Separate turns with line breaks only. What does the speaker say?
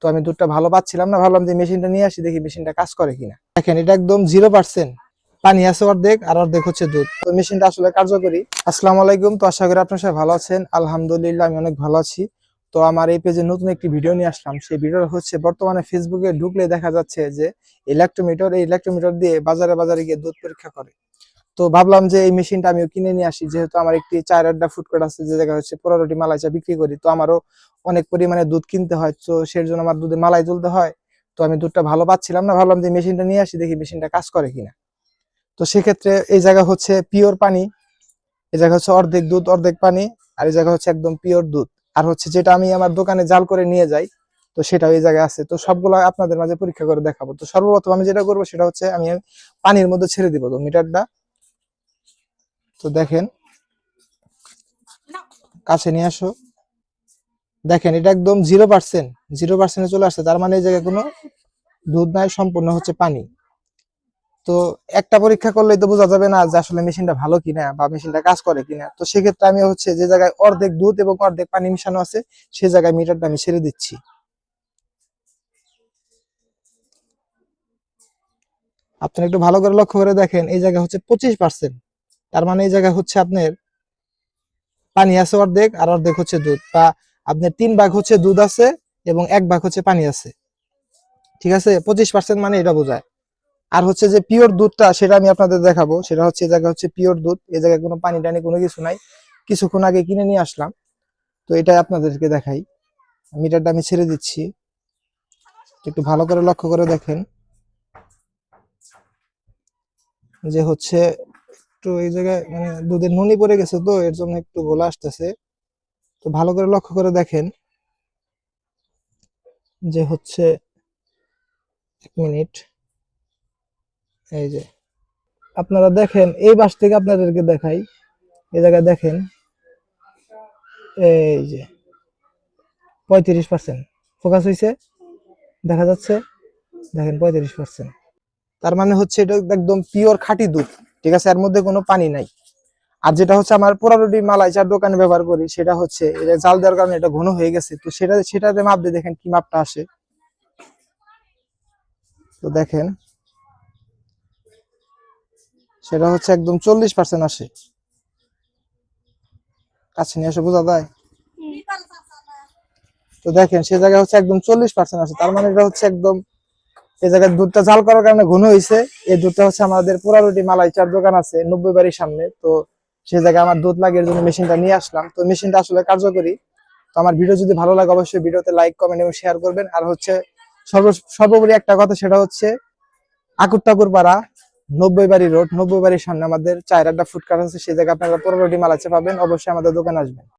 তো আমি দুধটা ভালো পাচ্ছিলাম না, ভাবলাম যে মেশিনটা নিয়ে আসি, দেখি মেশিনটা কাজ করে কিনা। দেখেন, এটা একদম জিরো পার্সেন্ট পানি আছে অর্ধেক আর অর্ধেক হচ্ছে দুধ। তো মেশিনটা আসলে কার্যকরী। আসসালামু আলাইকুম। তো আশা করি আপনার সবাই ভালো আছেন। আলহামদুলিল্লাহ, আমি অনেক ভালো আছি। তো আমার এই পেজে নতুন একটি ভিডিও নিয়ে আসলাম। সেই ভিডিও হচ্ছে, বর্তমানে ফেসবুকে ঢুকলে দেখা যাচ্ছে যে ইলেকট্রোমিটার এই ইলেকট্রোমিটার দিয়ে বাজারে বাজারে গিয়ে দুধ পরীক্ষা করে। তো ভাবলাম যে এই মেশিনটা আমিও কিনে নিয়ে আসি, যেহেতু আমার একটি চার আড্ডা ফুড কোর্ট আছে যে জায়গায় হচ্ছে পনেরোটি মালাই চা বিক্রি করি, তো আমারও অনেক পরিমাণে দুধ কিনতে হয়, তো সেই জন্য আমার দুধে মালাই তুলতে হয়, তো আমি দুধটা ভালো পাচ্ছিলাম না, ভাবলাম যে মেশিনটা নিয়ে আসি, দেখি মেশিনটা কাজ করে কিনা। তো সেক্ষেত্রে এই জায়গা হচ্ছে পিওর পানি, এই জায়গা হচ্ছে অর্ধেক দুধ, অর্ধেক পানি, আর এই জায়গা হচ্ছে একদম পিওর দুধ। আর হচ্ছে যেটা আমি আমার দোকানে জাল করে নিয়ে যাই, তো সেটাও এই জায়গায় আছে, তো সবগুলো আপনাদের মাঝে পরীক্ষা করে দেখাবো। তো সর্বপ্রথম আমি যেটা করব সেটা হচ্ছে আমি পানির মধ্যে ছেড়ে দিব, তো মিটারটা তো দেখেন, কাছে নিয়ে আসো। দেখেন, এটা একদম জিরো পার্সেন্ট জিরো পার্সেন্টে চলে আসছে। তার মানে এই জায়গায় কোনো দুধ নাই, সম্পূর্ণ হচ্ছে পানি। তো একটা পরীক্ষা করলেই তো বোঝা যাবে না যে আসলে মেশিনটা ভালো কিনা বা মেশিনটা কাজ করে কিনা। তো সেক্ষেত্রে আমি হচ্ছে যে জায়গায় অর্ধেক দুধ এবং অর্ধেক পানি মিশানো আছে, সে জায়গায় মিটারটা আমি ছেড়ে দিচ্ছি। আপনি একটু ভালো করে লক্ষ্য করে দেখেন, এই জায়গা হচ্ছে পঁচিশ পার্সেন্ট তার মানে এই জায়গা হচ্ছে আপনার পানি আছে অর্ধেক আর অর্ধেক হচ্ছে দুধ। বা আপনার তিন ভাগ হচ্ছে দুধ আছে এবং এক ভাগ হচ্ছে পানি আছে। ঠিক আছে? পঁচিশ পার্সেন্ট মানে এটা বোঝায়। আর হচ্ছে যে পিওর দুধটা সেটা আমি আপনাদের দেখাবো। সেটা হচ্ছে এই জায়গা হচ্ছে পিওর দুধ। এই জায়গায় কোনো পানি টানি কোনো কিছু নাই। কিছুক্ষণ আগে কিনে নিয়ে আসলাম। তো এটা আপনাদেরকে দেখাই। মিটারটা আমি ছেড়ে দিচ্ছি। একটু ভালো করে লক্ষ্য করে দেখেন। যে হচ্ছে একটু এই জায়গায় মানে দুধের নুনি পড়ে গেছে তো, এর জন্য একটু গোলা আসতেছে। তো ভালো করে লক্ষ্য করে দেখেন যে হচ্ছে এক মিনিট। এই যে আপনারা দেখেন, এই বাস থেকে আপনাদেরকে দেখাই এই জায়গায় দেখেন, এই যে পঁয়ত্রিশ পার্সেন্ট ফোকাস হয়েছে দেখা যাচ্ছে? দেখেন পঁয়ত্রিশ পার্সেন্ট তার মানে হচ্ছে এটা একদম পিওর খাঁটি দুধ। ঠিক আছে? এর মধ্যে কোনো পানি নাই। আর যেটা হচ্ছে আমার পোড়ারুটি মালাই চার দোকানে ব্যবহার করি, সেটা হচ্ছে এটা জাল দেওয়ার কারণে এটা ঘন হয়ে গেছে। তো সেটা, সেটাতে মাপ দিয়ে দেখেন কি মাপটা আসে। তো দেখেন, সেটা হচ্ছে একদম চল্লিশ পার্সেন্ট আসে। কাছে নিয়ে এসে বোঝা যায়? তো দেখেন, সে জায়গায় হচ্ছে একদম চল্লিশ পার্সেন্ট আসে। তার মানে এটা হচ্ছে একদম এই জায়গায় দুধটা জাল করার কারণে ঘন হয়েছে এই দুধটা হচ্ছে আমাদের পোড়ারুটি মালাই চার দোকান আছে নব্বই বাড়ির সামনে। তো সে জায়গায় আমার দুধ লাগে এর জন্য মেশিনটা নিয়ে আসলাম। তো মেশিনটা আসলে কার্যকরী। তো আমার ভিডিও যদি ভালো লাগে অবশ্যই ভিডিওতে লাইক, কমেন্ট এবং শেয়ার করবেন। আর হচ্ছে সর্ব, সর্বোপরি একটা কথা সেটা হচ্ছে আকুর টাকুর পাড়া নব্বই বাড়ি রোড, নব্বই বাড়ির সামনে আমাদের চায়ের আড্ডা ফুড কার্ট আছে। সেই জায়গায় আপনারা পনেরোটি মালাচে পাবেন। অবশ্যই আমাদের দোকানে আসবেন।